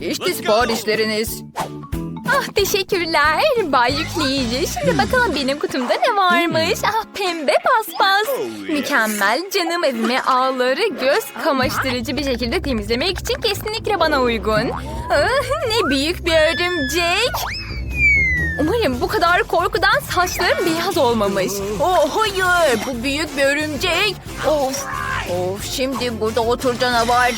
İşte siparişleriniz. Ah teşekkürler Bay Yükleyici. Şimdi bakalım benim kutumda ne varmış. Ah pembe paspas. Mükemmel canım evimi ağları göz kamaştırıcı bir şekilde temizlemek için kesinlikle bana uygun. Ah, ne büyük bir örümcek. Umarım bu kadar korkudan saçlarım beyaz olmamış. Oh hayır bu büyük bir örümcek. Of. Of şimdi burada otur canavar.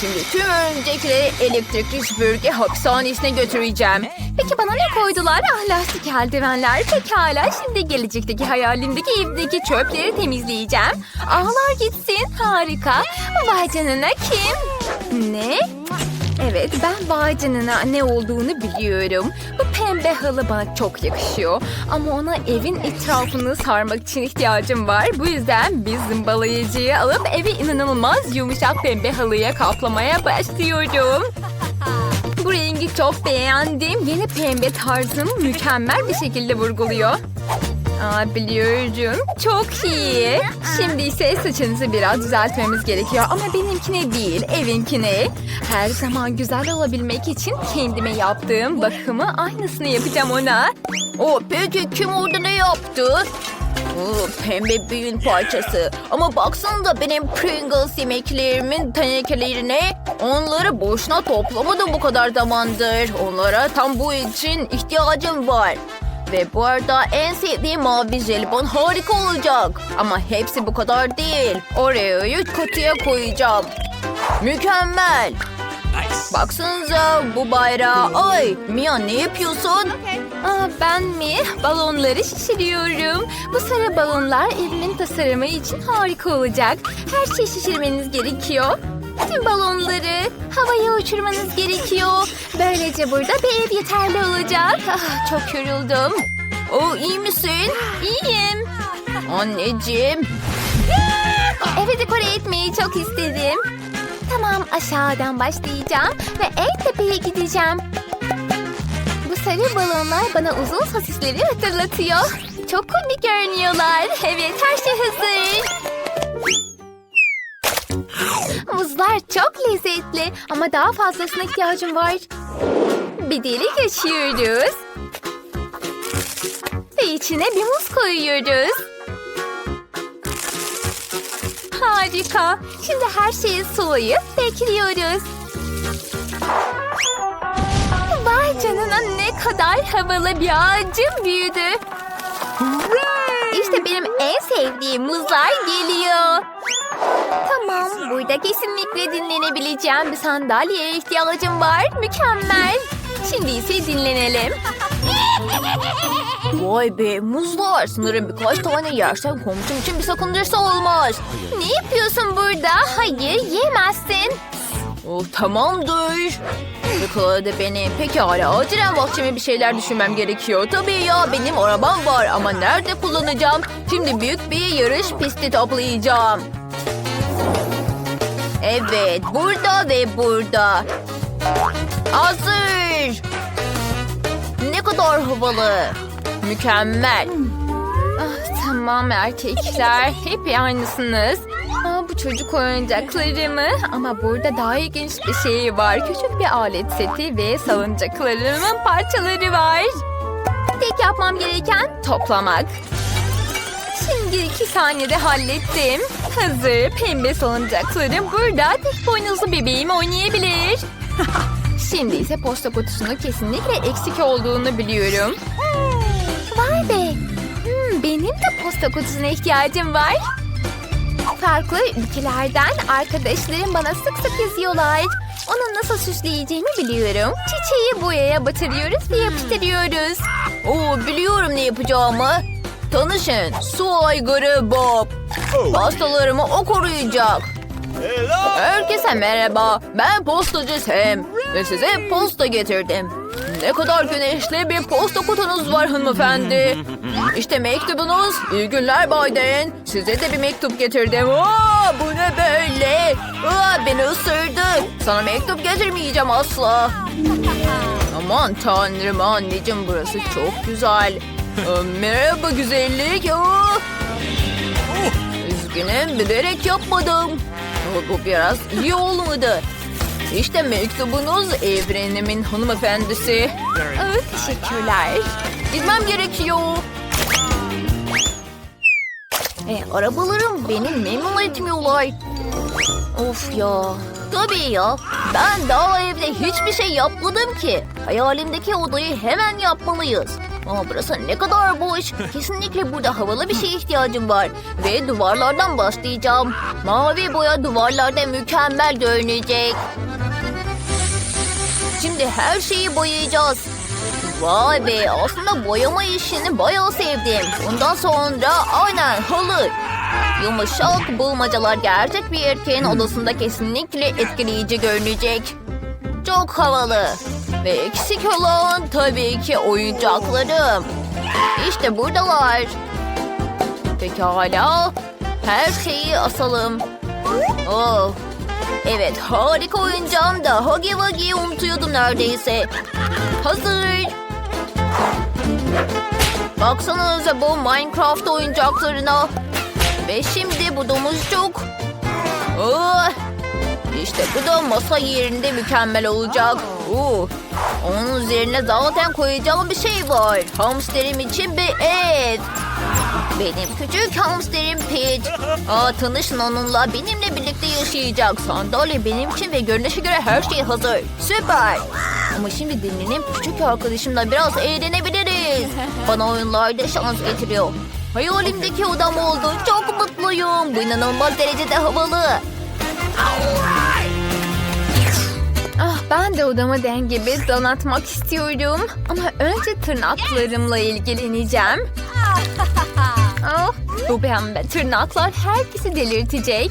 Şimdi tüm örümcekleri elektrikli süpürge hapishanesine götüreceğim. Peki bana ne koydular? Ah lastik eldivenler. Pekala şimdi gelecekteki hayalimdeki evdeki çöpleri temizleyeceğim. Ağlar gitsin. Harika. Vay canına kim? Ne? Evet ben canına ne olduğunu biliyorum. Bu pembe halı bana çok yakışıyor. Ama ona evin etrafını sarmak için ihtiyacım var. Bu yüzden bir zımbalayıcıyı alıp evi inanılmaz yumuşak pembe halıya kaplamaya başlıyorum. Bu rengi çok beğendim. Yeni pembe tarzım mükemmel bir şekilde vurguluyor. Aa, biliyorum. Çok iyi. Şimdi ise saçınızı biraz düzeltmemiz gerekiyor. Ama benimkine değil, evinkine. Her zaman güzel olabilmek için kendime yaptığım bakımı aynısını yapacağım ona. Oh peki kim orada ne yaptı? Oo, pembe bir yün parçası. Ama baksanıza benim Pringles yemeklerimin tenekelerine. Onları boşuna toplamadım bu kadar zamandır. Onlara tam bu için ihtiyacım var. Ve bu arada en sevdiğim mavi jelibon harika olacak. Ama hepsi bu kadar değil. Oreo'yu kutuya koyacağım. Mükemmel. Baksanıza bu bayrağı. Ay Mia ne yapıyorsun? Aa, ben mi? Balonları şişiriyorum. Bu sarı balonlar evimin tasarımı için harika olacak. Her şeyi şişirmeniz gerekiyor. Tüm balonları havaya uçurmanız gerekiyor. Böylece burada bir ev yeterli olacak. Ah, çok yoruldum. O iyi misin? İyiyim. Anneciğim. Evi dekore etmeyi çok istedim. Tamam aşağıdan başlayacağım ve en tepeye gideceğim. Bu sarı balonlar bana uzun sosisleri hatırlatıyor. Çok komik görünüyorlar. Evet her şey hazır. Muzlar çok lezzetli ama daha fazlasına ihtiyacım var. Bir delik açıyoruz. Ve içine bir muz koyuyoruz. Harika. Şimdi her şeyi sulayıp bekliyoruz. Vay canına ne kadar havalı bir ağacım büyüdü. İşte benim en sevdiğim muzlar geliyor. Tamam, burada kesinlikle dinlenebileceğim bir sandalyeye ihtiyacım var. Mükemmel. Şimdi ise dinlenelim. Vay be muzlar. Sanırım birkaç tane yersen komşum için bir sakıncası olmaz. Ne yapıyorsun burada? Hayır, yemezsin. Oh, tamamdır. Yakaladı beni. Pekala acilen bahçeme bir şeyler düşünmem gerekiyor. Tabii ya benim arabam var ama nerede kullanacağım? Şimdi büyük bir yarış pisti toplayacağım. Evet burada ve burada. Hazır. Ne kadar havalı. Mükemmel. Ah, tamam erkekler. Hep aynısınız. Aa, bu çocuk oyuncakları mı? Ama burada daha ilginç bir şey var. Küçük bir alet seti ve salıncaklarımın parçaları var. Tek yapmam gereken toplamak. Şimdi iki saniyede hallettim. Hazır pembe salıncaklarım burada. Tek boynuzlu bebeğim oynayabilir. Şimdi ise posta kutusunda kesinlikle eksik olduğunu biliyorum. Vay be. Hmm, benim de posta kutusuna ihtiyacım var. Farklı ülkelerden arkadaşlarım bana sık sık yazıyorlar. Onu nasıl süsleyeceğimi biliyorum. Çiçeği boyaya batırıyoruz ve yapıştırıyoruz. Oo biliyorum ne yapacağımı. Tanışın su aygırı Bob. Pastalarımı o koruyacak. Herkese merhaba. Ben postacı Sam. Ve size posta getirdim. Ne kadar güneşli bir posta kutunuz var hanımefendi. İşte mektubunuz. İyi günler Biden. Size de bir mektup getirdim. Aa, bu ne böyle? Aa, beni ısırdı. Sana mektup getirmeyeceğim asla. Aman tanrım anneciğim burası çok güzel. Ee, Merhaba güzellik. Aa! Üzgünüm bilerek yapmadım. Bu biraz iyi olmadı. İşte mektubunuz evrenimin hanımefendisi. Aa, teşekkürler. Gitmem gerekiyor. E, arabalarım beni memnun etmiyorlar. Of ya. Tabii ya. Ben daha evde hiçbir şey yapmadım ki. Hayalimdeki odayı hemen yapmalıyız. Ama burası ne kadar boş. Kesinlikle burada havalı bir şeye ihtiyacım var. Ve duvarlardan başlayacağım. Mavi boya duvarlarda mükemmel görünecek. Şimdi her şeyi boyayacağız. Vay be aslında boyama işini bayağı sevdim. Ondan sonra aynen halı. Yumuşak bulmacalar gerçek bir erkeğin odasında kesinlikle etkileyici görünecek. Çok havalı. Ve eksik olan tabii ki oyuncaklarım. İşte buradalar. Pekala. Her şeyi asalım. Oh. Evet harika oyuncağım da Huggy Wuggy'yi unutuyordum neredeyse. Hazır. Baksanıza bu Minecraft oyuncaklarına. Ve şimdi bu domuzcuk. Oh, işte bu da masa yerinde mükemmel olacak. Oo, onun üzerine zaten koyacağım bir şey var. Hamsterim için bir et. Benim küçük hamsterim Pete. Aa, tanışın onunla benimle birlikte yaşayacak. Sandalye benim için ve görünüşe göre her şey hazır. Süper. Ama şimdi dinlenip küçük arkadaşımla biraz eğlenebiliriz. Bana oyunlarda şans getiriyor. Hayalimdeki odam oldu. Çok mutluyum. Bu inanılmaz derecede havalı. Ah, ben de odamı den gibi donatmak istiyorum. Ama önce tırnaklarımla ilgileneceğim. Ah, bu pembe tırnaklar herkesi delirtecek.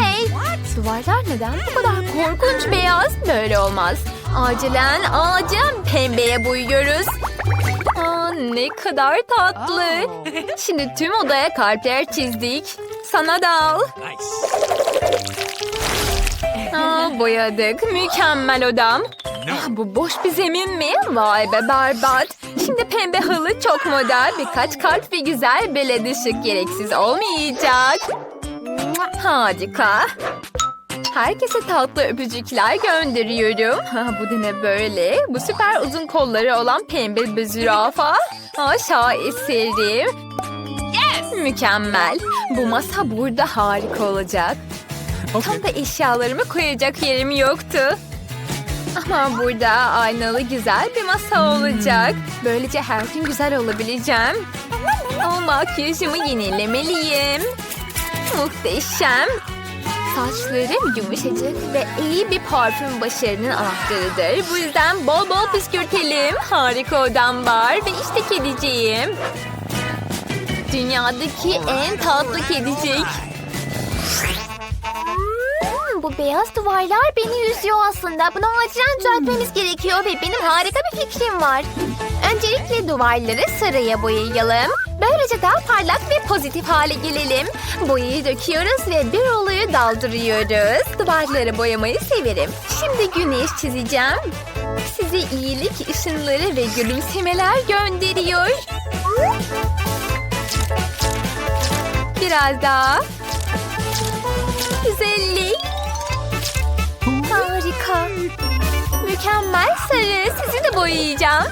Hey, duvarlar neden bu kadar korkunç beyaz? Böyle olmaz. Acilen, acilen pembeye boyuyoruz. Aa, ne kadar tatlı. Şimdi tüm odaya kalpler çizdik. Sana da al. Aa, boyadık. Mükemmel odam. Ah, bu boş bir zemin mi? Vay be berbat. Şimdi pembe halı çok model. Birkaç kalp ve güzel bir led ışık gereksiz olmayacak. Harika. Herkese tatlı öpücükler gönderiyorum. Ha, bu da ne böyle? Bu süper uzun kolları olan pembe bir zürafa. Aa, şaheserim. Mükemmel. Bu masa burada harika olacak. Tam da eşyalarımı koyacak yerim yoktu. Ama burada aynalı güzel bir masa olacak. Böylece her gün güzel olabileceğim. O makyajımı yenilemeliyim. Muhteşem. Saçlarım yumuşacık ve iyi bir parfüm başarının anahtarıdır. Bu yüzden bol bol püskürtelim. Harika odam var ve işte kediciğim. Dünyadaki en tatlı kedicik. Bu beyaz duvarlar beni üzüyor aslında. Bunu acilen düzeltmemiz gerekiyor ve benim harika bir fikrim var. Öncelikle duvarları sarıya boyayalım. Böylece daha parlak ve pozitif hale gelelim. Boyayı döküyoruz ve bir oluyu daldırıyoruz. Duvarları boyamayı severim. Şimdi güneş çizeceğim. Size iyilik ışınları ve gülümsemeler gönderiyor. Biraz daha. Güzellik. Harika. Mükemmel sarı. Sizi de boyayacağım.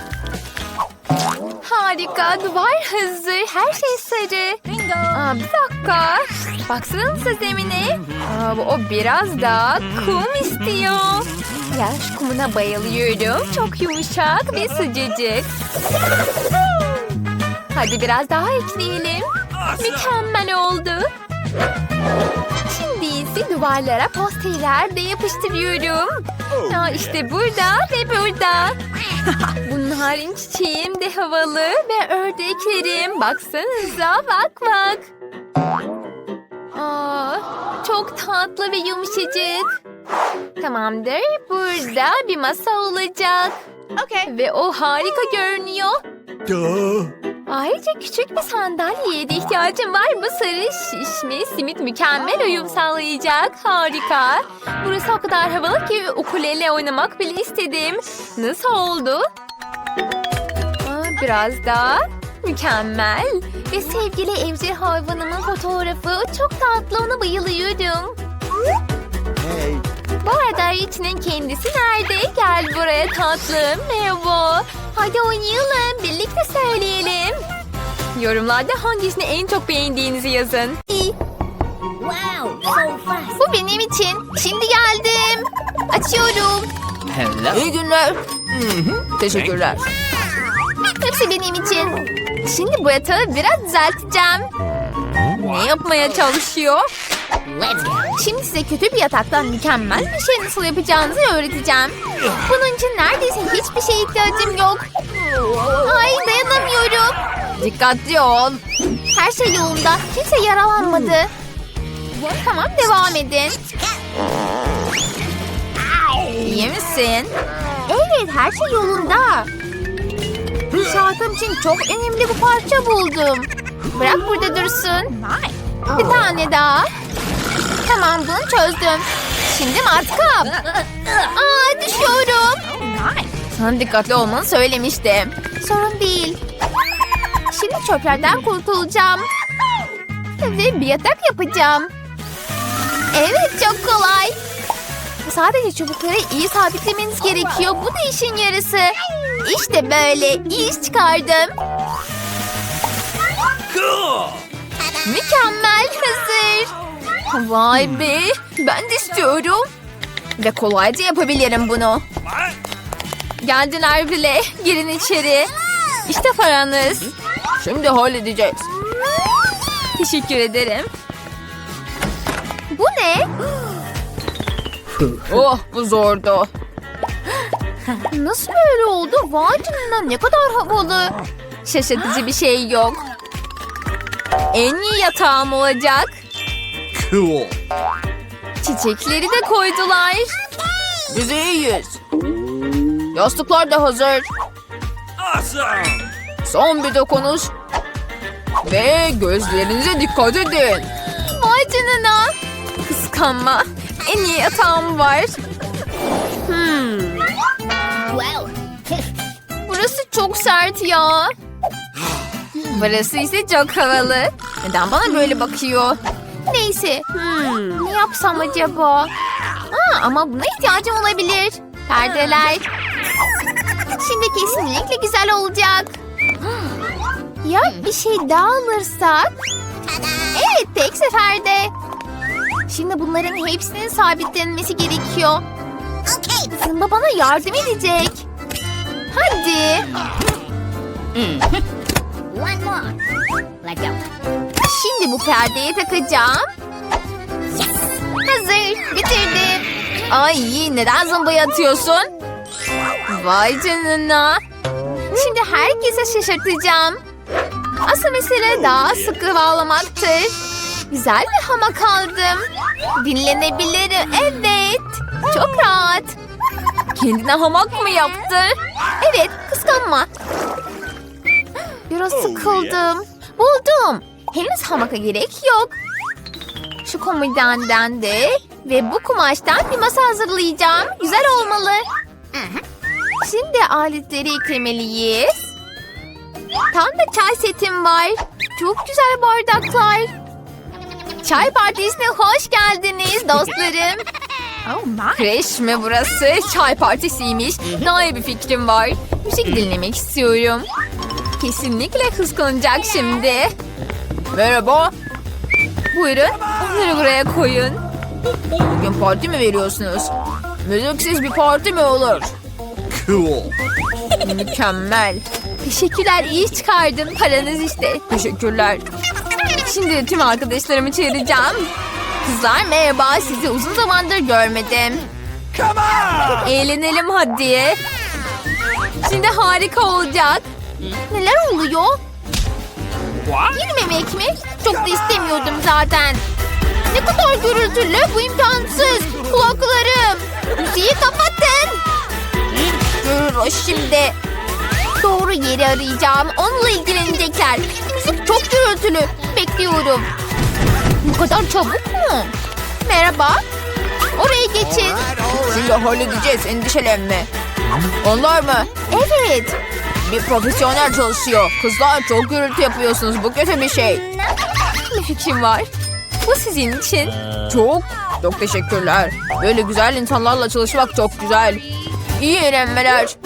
Harika. Duvar hazır. Her şey sarı. Aa, bir dakika. Baksanıza zemine. Aa, bu- o biraz daha kum istiyor. Yaş kumuna bayılıyorum. Çok yumuşak ve sıcacık. Hadi biraz daha ekleyelim. Mükemmel oldu. Duvarlara posterler de yapıştırıyorum. Aa, işte burada ve burada. Bunların çiçeğim de havalı ve ördeklerim. Baksanıza bak bak. Aa, çok tatlı ve yumuşacık. Tamamdır. Burada bir masa olacak. Okay. Ve o harika görünüyor. Ayrıca küçük bir sandalyeye de ihtiyacım var. Bu sarı şişme simit mükemmel uyum sağlayacak. Harika. Burası o kadar havalı ki ukulele oynamak bile istedim. Nasıl oldu? Aa, biraz daha. Mükemmel. Ve sevgili evcil hayvanımın fotoğrafı çok tatlı ona bayılıyorum. Bu arada Richie'nin kendisi nerede? Gel buraya tatlım. Merhaba. Hadi oynayalım. Birlikte söyleyelim. Yorumlarda hangisini en çok beğendiğinizi yazın. İyi. Bu benim için. Şimdi geldim. Açıyorum. İyi günler. Teşekkürler. Hepsi benim için. Şimdi bu yatağı biraz düzelteceğim. Ne yapmaya çalışıyor? Şimdi size kötü bir yataktan mükemmel bir şey nasıl yapacağınızı öğreteceğim. Bunun için neredeyse hiçbir şeye ihtiyacım yok. Ay dayanamıyorum. Dikkatli ol. Her şey yolunda. Kimse yaralanmadı. Tamam devam edin. İyi misin? Evet her şey yolunda. Şarkım için çok önemli bir parça buldum. Bırak burada dursun. Bir tane daha. Tamam bunu çözdüm. Şimdi matkap. Aa düşüyorum. Sana dikkatli olmanı söylemiştim. Sorun değil. Şimdi çöplerden kurtulacağım. Ve bir yatak yapacağım. Evet çok kolay. Sadece çubukları iyi sabitlemeniz gerekiyor. Bu da işin yarısı. İşte böyle iş çıkardım. Mükemmel hazır. Vay be. Ben de istiyorum. Ve kolayca yapabilirim bunu. Geldiler bile. Girin içeri. İşte paranız. Şimdi halledeceğiz. Teşekkür ederim. Bu ne? Oh bu zordu. Nasıl böyle oldu? Vay canına ne kadar havalı. Şaşırtıcı bir şey yok. En iyi yatağım olacak. Cool. Çiçekleri de koydular. Biz iyiyiz. Yastıklar da hazır. Awesome. Son bir dokunuş. Ve gözlerinize dikkat edin. Vay canına. Kıskanma. En iyi yatağım var. Burası çok sert ya. Burası ise çok havalı. Neden bana böyle bakıyor? Neyse. Hmm, ne yapsam acaba? Aa, ama buna ihtiyacım olabilir. Perdeler. Şimdi kesinlikle güzel olacak. Ya bir şey daha alırsak? Evet tek seferde. Şimdi bunların hepsinin sabitlenmesi gerekiyor. Zımba bana yardım edecek. Hadi. Şimdi bu perdeye takacağım. Hazır. Bitirdim. Ay neden zımbayı atıyorsun? Vay canına. Şimdi herkese şaşırtacağım. Asıl mesele daha sıkı bağlamaktır. Güzel bir hamak aldım. Dinlenebilirim. Evet. Çok rahat. Kendine hamak mı yaptı? Evet kıskanma. Biraz sıkıldım. Buldum. Henüz hamaka gerek yok. Şu komodenden de ve bu kumaştan bir masa hazırlayacağım. Güzel olmalı. Şimdi aletleri eklemeliyiz. Tam da çay setim var. Çok güzel bardaklar. Çay partisine hoş geldiniz dostlarım. Kreş mi burası? Çay partisiymiş. Daha iyi bir fikrim var. Müzik dinlemek istiyorum. Kesinlikle kıskanacak şimdi. Merhaba. Buyurun onları buraya koyun. Bugün parti mi veriyorsunuz? Müziksiz bir parti mi olur? Cool. Mükemmel. Teşekkürler iyi çıkardın. Paranız işte. Teşekkürler. Şimdi tüm arkadaşlarımı çağıracağım. Kızlar merhaba. Sizi uzun zamandır görmedim. Come on. Eğlenelim hadi. Şimdi harika olacak. Neler oluyor? What? Girmemek mi? Çok da istemiyordum zaten. Ne kadar gürültülü bu imkansız. Kulaklarım. Müziği kapatın. Görür o şimdi. Doğru yeri arayacağım. Onunla ilgilenecekler. Müzik çok gürültülü. Bekliyorum. Bu kadar çabuk mu? Merhaba. Oraya geçin. Şimdi halledeceğiz endişelenme. Onlar mı? Evet. Bir profesyonel çalışıyor. Kızlar çok gürültü yapıyorsunuz. Bu kötü bir şey. Bir fikrim var. Bu sizin için. Çok Çok teşekkürler. Böyle güzel insanlarla çalışmak çok güzel. İyi eğlenmeler.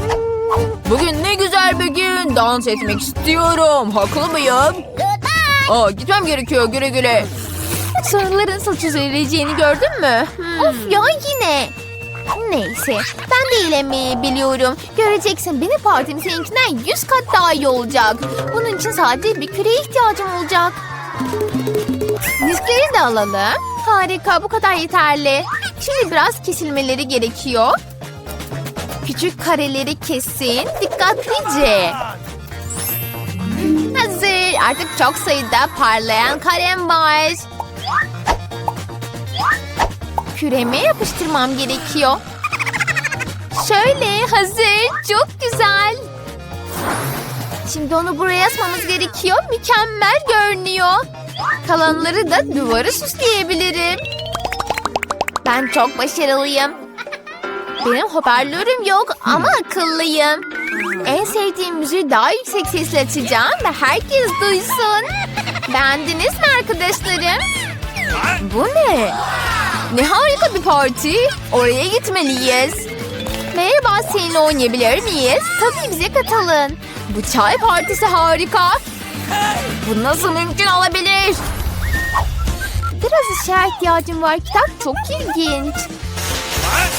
Bugün ne güzel bir gün. Dans etmek istiyorum. Haklı mıyım? Aa, gitmem gerekiyor güle güle. Sarıların saç üzereceğini gördün mü? Hmm. Of ya yine. Neyse ben de eğlenmeyi biliyorum. Göreceksin benim partim seninkinden yüz kat daha iyi olacak. Bunun için sadece bir küreye ihtiyacım olacak. Diskleri de alalım. Harika bu kadar yeterli. Şimdi biraz kesilmeleri gerekiyor. Küçük kareleri kesin. Dikkatlice. Hazır. Artık çok sayıda parlayan kalem var. Küreme yapıştırmam gerekiyor. Şöyle hazır. Çok güzel. Şimdi onu buraya asmamız gerekiyor. Mükemmel görünüyor. Kalanları da duvara süsleyebilirim. Ben çok başarılıyım. Benim hoparlörüm yok ama akıllıyım. En sevdiğim müziği daha yüksek sesle açacağım ve herkes duysun. Beğendiniz mi arkadaşlarım? Bu ne? Ne harika bir parti. Oraya gitmeliyiz. Merhaba seninle oynayabilir miyiz? Tabii bize katılın. Bu çay partisi harika. Bu nasıl mümkün olabilir? Biraz ışığa ihtiyacım var. Kitap çok ilginç.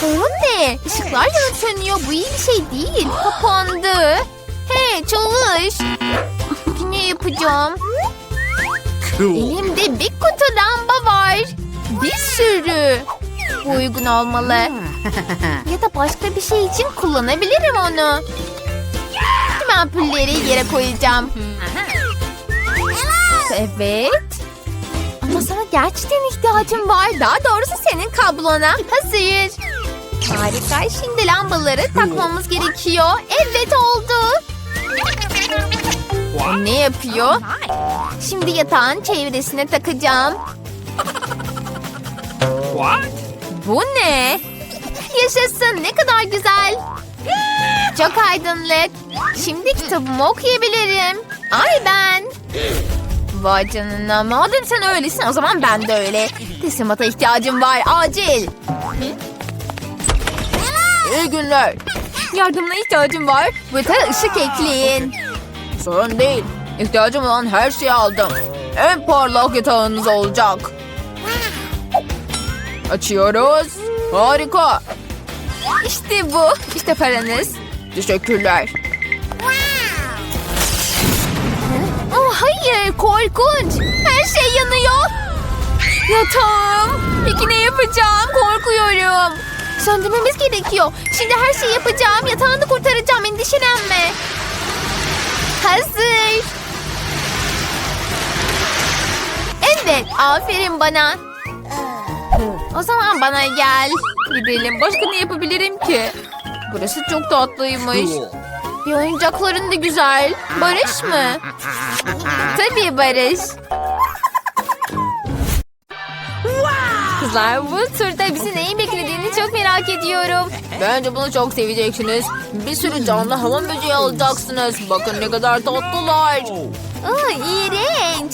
Sorun ne? Işıklar yanıp sönüyor. Bu iyi bir şey değil. Kapandı. Hey çalış. Ne yapacağım? Elimde bir kutu lamba var. Bir sürü. Bu uygun olmalı. ya da başka bir şey için kullanabilirim onu. Tüm ampulleri yere koyacağım. Evet. Ama sana gerçekten ihtiyacım var. Daha doğrusu senin kablona. Hazır. Harika. Şimdi lambaları takmamız gerekiyor. Evet oldu. Ne yapıyor? Şimdi yatağın çevresine takacağım. What? Bu ne? Yaşasın ne kadar güzel. Çok aydınlık. Şimdi kitabımı okuyabilirim. Ay ben. Vay canına madem sen öylesin o zaman ben de öyle. Teslimata ihtiyacım var acil. İyi günler. Yardımına ihtiyacım var. Butara ışık ekleyin. Sorun değil. İhtiyacım olan her şeyi aldım. En parlak yatağınız olacak. Açıyoruz. Harika. İşte bu. İşte paranız. Teşekkürler. Oh hayır korkunç. Her şey yanıyor. Yatağım. Peki ne yapacağım? Korkuyorum. Söndürmemiz gerekiyor. Şimdi her şeyi yapacağım. Yatağını kurtaracağım. Endişelenme. Hazır. Evet. Aferin bana. O zaman bana gel. Gidelim. Başka ne yapabilirim ki? Burası çok tatlıymış. Bir oyuncakların da güzel. Barış mı? Tabii Barış. Kızlar bu turda bizi neyin beklediğini çok merak ediyorum. Bence bunu çok seveceksiniz. Bir sürü canlı hamam böceği alacaksınız. Bakın ne kadar tatlılar. Aa, iğrenç.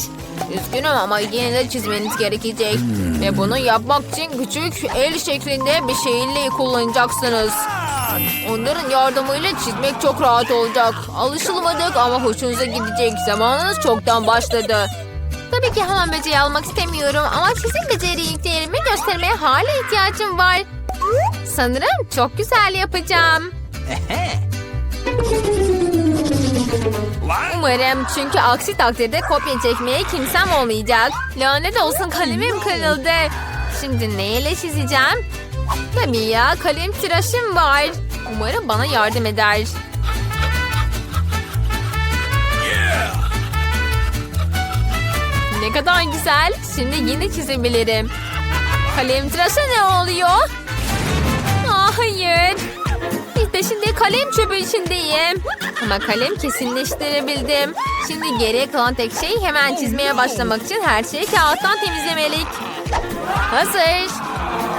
Üzgünüm ama yine çizmeniz gerekecek. Ve bunu yapmak için küçük el şeklinde bir şeyle kullanacaksınız. Onların yardımıyla çizmek çok rahat olacak. Alışılmadık ama hoşunuza gidecek. Zamanınız çoktan başladı. Tabii ki hamam böceği almak istemiyorum ama sizin beceriliklerimi göstermeye hala ihtiyacım var. Sanırım çok güzel yapacağım. Umarım çünkü aksi takdirde kopya çekmeye kimsem olmayacak. Lanet olsun kalemim kırıldı. Şimdi neyle çizeceğim? Tabii ya kalem tıraşım var. Umarım bana yardım eder. Ne kadar güzel. Şimdi yine çizebilirim. Kalem tıraşı ne oluyor? Ah hayır. Şimdi kalem çöpü içindeyim. Ama kalem kesinleştirebildim. Şimdi geriye kalan tek şey hemen çizmeye başlamak için her şeyi kağıttan temizlemelik. Hazır.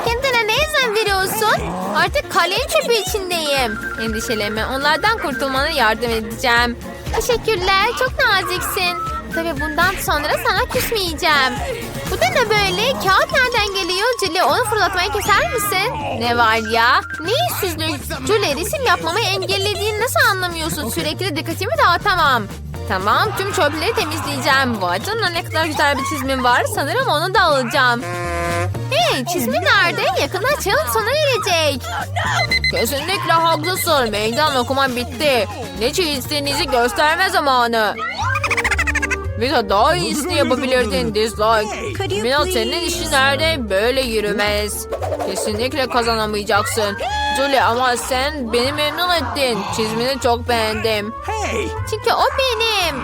Kendine ne izin veriyorsun? Artık kalem çöpü içindeyim. Endişelenme onlardan kurtulmana yardım edeceğim. Teşekkürler çok naziksin. Tabii bundan sonra sana küsmeyeceğim. Bu da ne böyle? Kağıt nereden geliyor? Julie onu fırlatmayı keser misin? Ne var ya? Ne yüzsüzlük? Julie resim yapmamı engellediğini nasıl anlamıyorsun? Sürekli dikkatimi dağıtamam. Tamam tüm çöpleri temizleyeceğim. Vay canına ne kadar güzel bir çizmim var. Sanırım onu da alacağım. Hey çizmin nerede? Yakında challenge sona erecek. Kesinlikle haklısın. Meydan okuman bitti. Ne çizdiğinizi gösterme zamanı. Vita daha iyisini yapabilirdin dislike. Mila senin işin nerede? Böyle yürümez. Kesinlikle kazanamayacaksın. Julie ama sen beni memnun ettin. Çizmini çok beğendim. Hey! Çünkü o benim.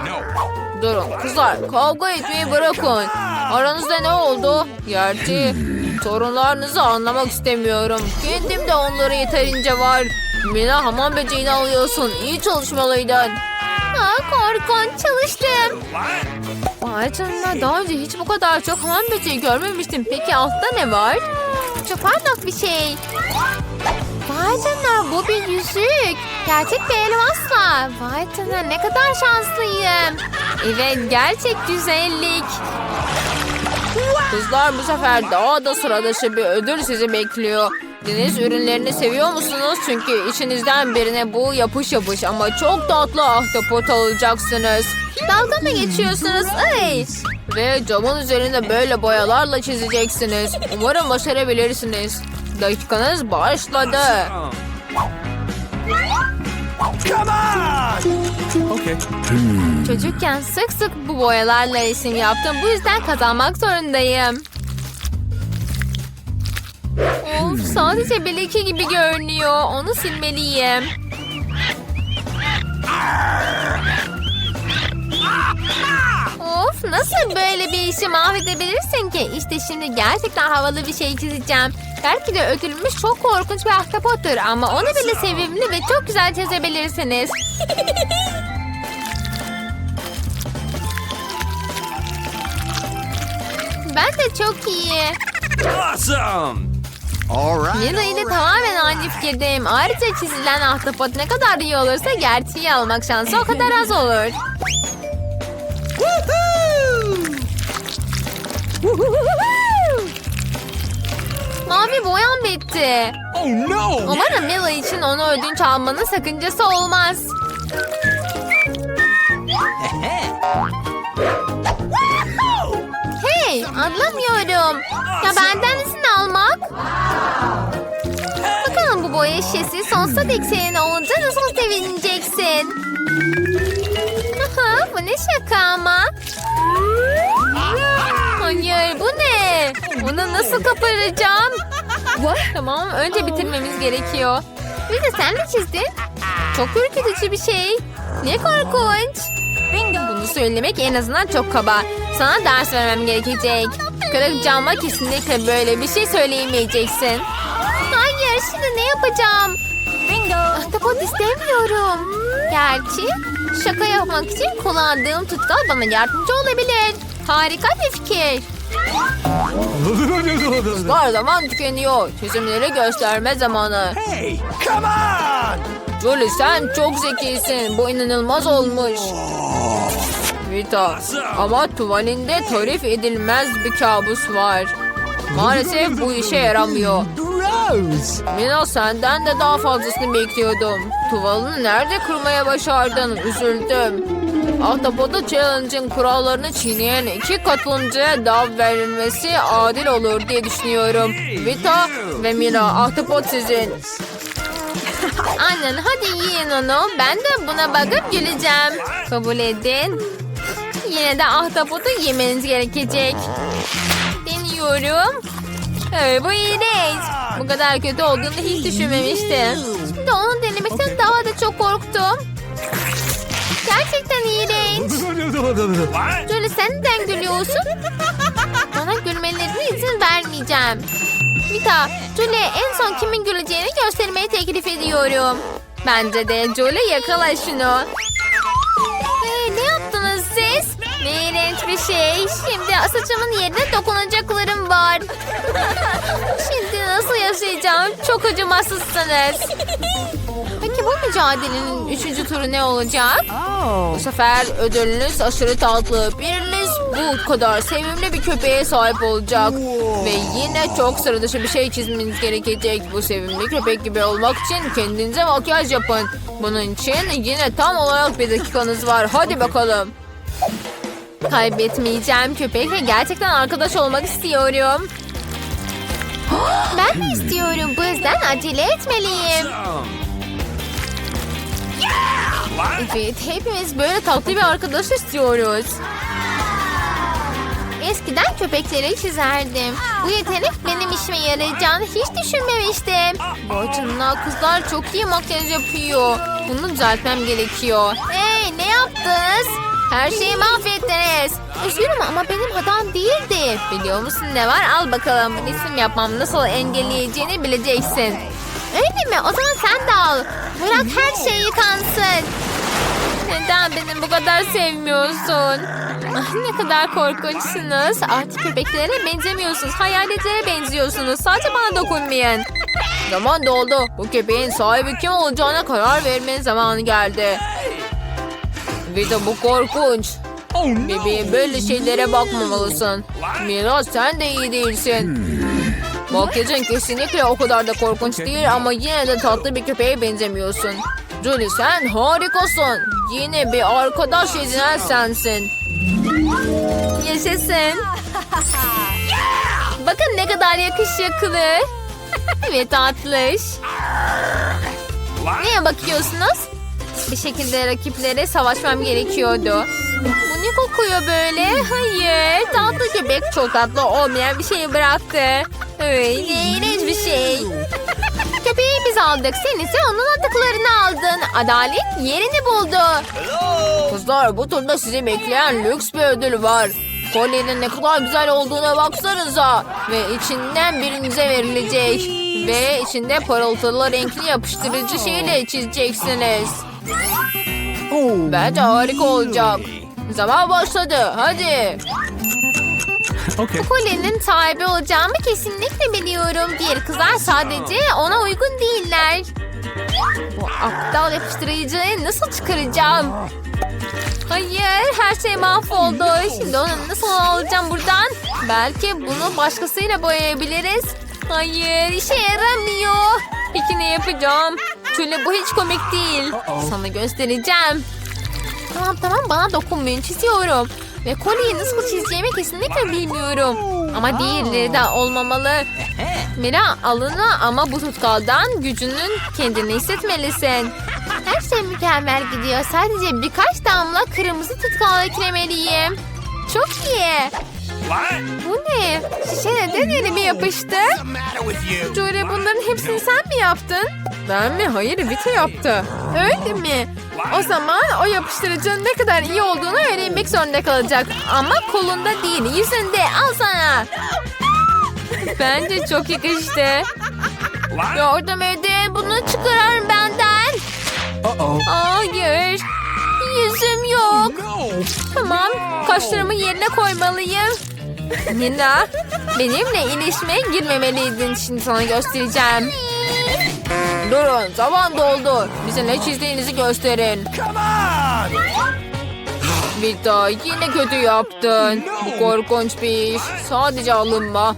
Durun kızlar kavga etmeyi bırakın. Aranızda ne oldu? Gerçi sorunlarınızı anlamak istemiyorum. Kendim de onlara yeterince var. Mina hamam böceğini alıyorsun. İyi çalışmalıydın. Aa, korkunç çalıştım. Vay canına daha önce hiç bu kadar çok hamam böceği görmemiştim. Peki altta ne var? Çok parlak bir şey. Vay canına bu bir yüzük. Gerçek bir elmasla. Vay canına ne kadar şanslıyım. Evet gerçek güzellik. Kızlar bu sefer daha da sıra dışı bir ödül sizi bekliyor. Deniz ürünlerini seviyor musunuz? Çünkü içinizden birine bu yapış yapış ama çok tatlı ahtapot alacaksınız. Dalga mı geçiyorsunuz? Ay. Ve camın üzerinde böyle boyalarla çizeceksiniz. Umarım başarabilirsiniz. Dakikanız başladı. Come on! Okay. Çocukken sık sık bu boyalarla resim yaptım. Bu yüzden kazanmak zorundayım. Of sadece bir leke gibi görünüyor. Onu silmeliyim. Of nasıl böyle bir işi mahvedebilirsin ki? İşte şimdi gerçekten havalı bir şey çizeceğim. Belki de ödülmüş çok korkunç bir ahtapottur ama onu bile sevimli ve çok güzel çizebilirsiniz. ben de çok iyi. Awesome! Lina ile tamamen aynı fikirdeyim. Ayrıca çizilen ahtapot ne kadar iyi olursa gerçeği almak şansı o kadar az olur. Mavi boyam bitti. Oh no! Umarım Mila için onu ödünç almanın sakıncası olmaz. Hey anlamıyorum. Ya benden izin Boya şişesi sonsuza dek senin olunca nasıl sevineceksin? Bu ne şaka ama? Hayır bu ne? Bunu nasıl kaparacağım? Tamam önce bitirmemiz gerekiyor. Bir de sen mi çizdin? Çok ürkütücü bir şey. Ne korkunç. Bunu söylemek en azından çok kaba. Sana ders vermem gerekecek. Kırık cama kesinlikle böyle bir şey söyleyemeyeceksin. Hayır şimdi ne yapacağım? Bingo. Ahtapot istemiyorum. Gerçi şaka yapmak için kullandığım tutkal bana yardımcı olabilir. Harika bir fikir. Kızlar zaman tükeniyor. Çizimleri gösterme zamanı. Hey! Come on! Julie sen çok zekisin. Bu inanılmaz olmuş. Vita ama tuvalinde tarif edilmez bir kabus var. Maalesef bu işe yaramıyor. Gross! Mina senden de daha fazlasını bekliyordum. Tuvalını nerede kırmaya başardın? Üzüldüm. Ahtapota Challenge'ın kurallarını çiğneyen iki katılımcıya dav verilmesi adil olur diye düşünüyorum. Vita ve Mina, Ahtapot sizin. Aynen hadi yiyin onu. Ben de buna bakıp güleceğim. Kabul edin. Yine de ahtapotu yemeniz gerekecek. Deniyorum. Ee, bu iğrenç. Bu kadar kötü olduğunu hiç düşünmemiştim. Şimdi onu denemekten daha da çok korktum. Gerçekten iğrenç. Julie sen neden gülüyorsun? Bana gülmelerine izin vermeyeceğim. Vita, Julie en son kimin güleceğini göstermeyi teklif ediyorum. Bence de Julie yakala şunu. Hey, ne yaptınız siz? Ne iğrenç bir şey. Şimdi saçımın yerine dokunacaklarım var. Şimdi nasıl yaşayacağım? Çok acımasızsınız. Peki bu mücadelenin üçüncü turu ne olacak? Bu sefer ödülünüz aşırı tatlı. Biriniz bu kadar sevimli bir köpeğe sahip olacak. Ve yine çok sıra dışı bir şey çizmeniz gerekecek. Bu sevimli köpek gibi olmak için kendinize makyaj yapın. Bunun için yine tam olarak bir dakikanız var. Hadi bakalım. Kaybetmeyeceğim köpekle gerçekten arkadaş olmak istiyorum. Ben de istiyorum. Bu yüzden acele etmeliyim. Evet hepimiz böyle tatlı bir arkadaş istiyoruz. Eskiden köpekleri çizerdim. Bu yetenek benim işime yarayacağını hiç düşünmemiştim. Canına kızlar çok iyi makyaj yapıyor. Bunu düzeltmem gerekiyor. Hey ne yaptınız? Her şeyi mahvettiniz. Üzgünüm ama benim hatam değildi. Biliyor musun ne var? Al bakalım. Resim yapmam nasıl engelleyeceğini bileceksin. Öyle mi? O zaman sen de al. Bırak her şey yıkansın. Neden beni bu kadar sevmiyorsun? Ah, ne kadar korkunçsunuz. Artık köpeklere benzemiyorsunuz. Hayaletlere benziyorsunuz. Sadece bana dokunmayın. Zaman doldu. Bu köpeğin sahibi kim olacağına karar vermenin zamanı geldi. Vita bu korkunç. Oh no! Bebeğim böyle şeylere bakmamalısın. Mira sen de iyi değilsin. Makyajın kesinlikle o kadar da korkunç değil ama yine de tatlı bir köpeğe benzemiyorsun. Julie sen harikasın. Yine bir arkadaş edinen sensin. Yaşasın. Bakın ne kadar yakışıklı. Ve tatlış. Neye bakıyorsunuz? Bir şekilde rakiplere savaşmam gerekiyordu. Bu ne kokuyor böyle? Hayır. Tatlı köpek çok tatlı olmayan bir şeyi bıraktı. Öyle iğrenç bir şey. Köpeği biz aldık. Sen ise onun atıklarını aldın. Adalet yerini buldu. Kızlar bu turda sizi bekleyen lüks bir ödül var. Kolyenin ne kadar güzel olduğuna baksanıza. Ve içinden birinize verilecek. Ve içinde parıltılı renkli yapıştırıcı şeyle çizeceksiniz. Bence harika olacak. Zaman başladı. Hadi. okay. Kolyenin sahibi olacağımı kesinlikle biliyorum. Diğer kızlar sadece ona uygun değiller. Bu aptal yapıştırıcıyı nasıl çıkaracağım? Hayır, her şey mahvoldu. Şimdi onu nasıl alacağım buradan? Belki bunu başkasıyla boyayabiliriz. Hayır, işe yaramıyor. Peki ne yapacağım? Şöyle bu hiç komik değil. Sana göstereceğim. Tamam tamam bana dokunmayın çiziyorum. Ve kolyeyi nasıl çizeceğimi kesinlikle bilmiyorum. Ama diğerleri de olmamalı. Mira alına ama bu tutkaldan gücünün kendini hissetmelisin. Her şey mükemmel gidiyor. Sadece birkaç damla kırmızı tutkal eklemeliyim. Çok iyi. Bu ne? Şişe neden elime yapıştı? Jory bunların hepsini sen mi yaptın? Ben mi? Hayır Vita yaptı. Öyle mi? O zaman o yapıştırıcının ne kadar iyi olduğunu öğrenmek zorunda kalacak. Ama kolunda değil yüzünde al sana. Bence çok yakıştı. Yardım edin bunu çıkarın benden. Hayır. Yüzüm yok. Tamam, kaşlarımı yerine koymalıyım. Nina, benimle ilişmeye girmemeliydin. Şimdi sana göstereceğim. Durun zaman doldu. Bize ne çizdiğinizi gösterin. Vita yine kötü yaptın. Bu korkunç bir iş. Sadece alınma.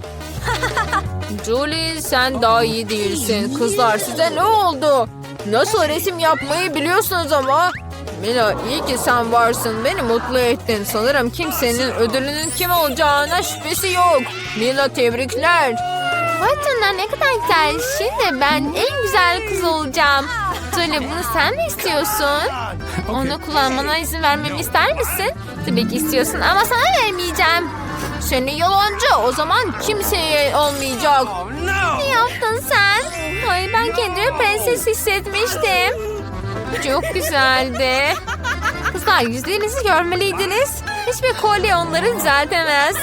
Julie sen daha iyi değilsin. Kızlar size ne oldu? Nasıl resim yapmayı biliyorsunuz ama. Mila iyi ki sen varsın. Beni mutlu ettin. Sanırım kimsenin ödülünün kim olacağına şüphesi yok. Mila tebrikler. Vay canına ne kadar güzel. Şimdi ben en güzel kız olacağım. Söyle bunu sen mi istiyorsun? Onu kullanmana izin vermemi ister misin? Tabii ki istiyorsun ama sana vermeyeceğim. Seni yalancı. O zaman kimseye olmayacak. Oh! Ne yaptın sen? Ay ben kendimi prenses hissetmiştim. Çok güzeldi. Kızlar yüzlerinizi görmeliydiniz. Hiçbir kolye onları düzeltemez.